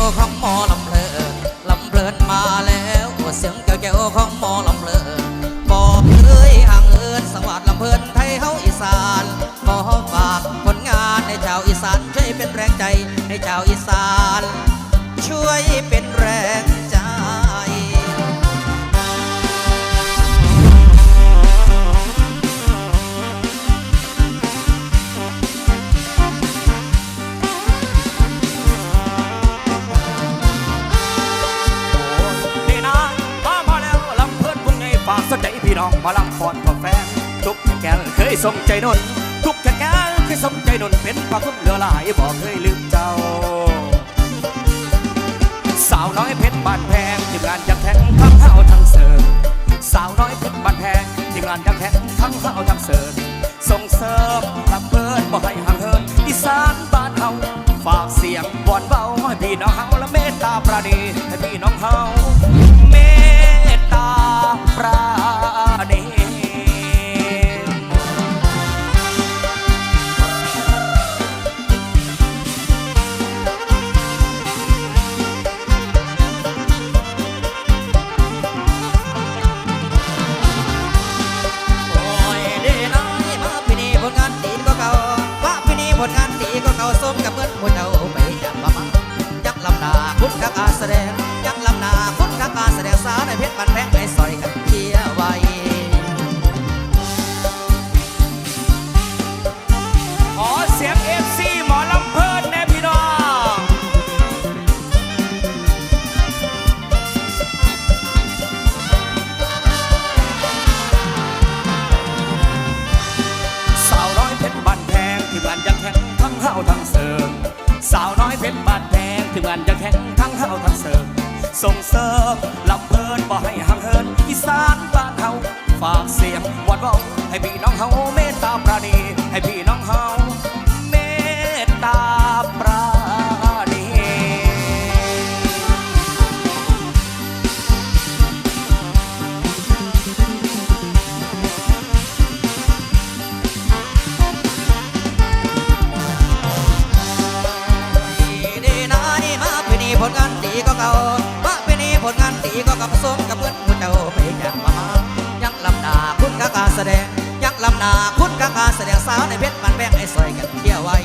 วของหมอลำเพลินลำเพลินมาแล้วเสียงแก้วๆของหมอลำเพลินบอกเอ้ยห่างเอินสวัสดิ์ลำเพลินไทยเฮาอีสานขอฝากผลงานให้ชาวอีสานช่วยเป็นแรงใจให้ชาวอีสาน ช่วย น้องมาลำพรกับแฟนทุกแกนเคยส่งใจนนทุกแกนเคยส่งใจนนเป็นพระคุณเหลือหลายบอกเคยลืมเจ้า สาวน้อยเพชรบานแพงทีมงานยักแทงทั้งเฮาทั้งเสิร์ฟสาวน้อยเพชรบานแพงทีมงานยักแทงทั้งเฮาทั้งเสิร์ฟส่งเสริมลำเพิ่นบ่ให้ห่างเหินอีสานบ้านเฮาฝากเสียงวอนเบาให้พี่น้องเฮาและเมตตาปราณีให้พี่น้องเฮา นักการแสดง ยักษ์ลำนาคุณกักการแสดงสาวในเพชรบันแพงให้ซอยกันเชียร์ไว้ขอเสียงเอฟซีหมอลำเพิ่นแน่พี่น้องสาวน้อยเพชรบ้านแพงที่บ้านยังแข็งทั้งเฮาทั้งเสิร์ฟสาวน้อยเพชรบ้านแพงที่บ้านยังแข็ง เฮาทั้งเสิร์ฟส่งเสริมลำเพลินบ่ให้ห่างเหินอีสานบ้านเฮาฝากเสียงวัดเว้าให้พี่น้องเฮาเมตตาปราณีให้พี่น้องเฮา ผลงานตีก็เก่าว่าปีนี้ผลงานตีก็กับสมกับเพื่อนผู้เจ้าไปจางมามายักษ์ลำนาคุณกาการแสดง ยักษ์ลำนาคุณกาการแสดงสาวในเพชรมันแบงไอ้ซอยกันเที่ยวไว้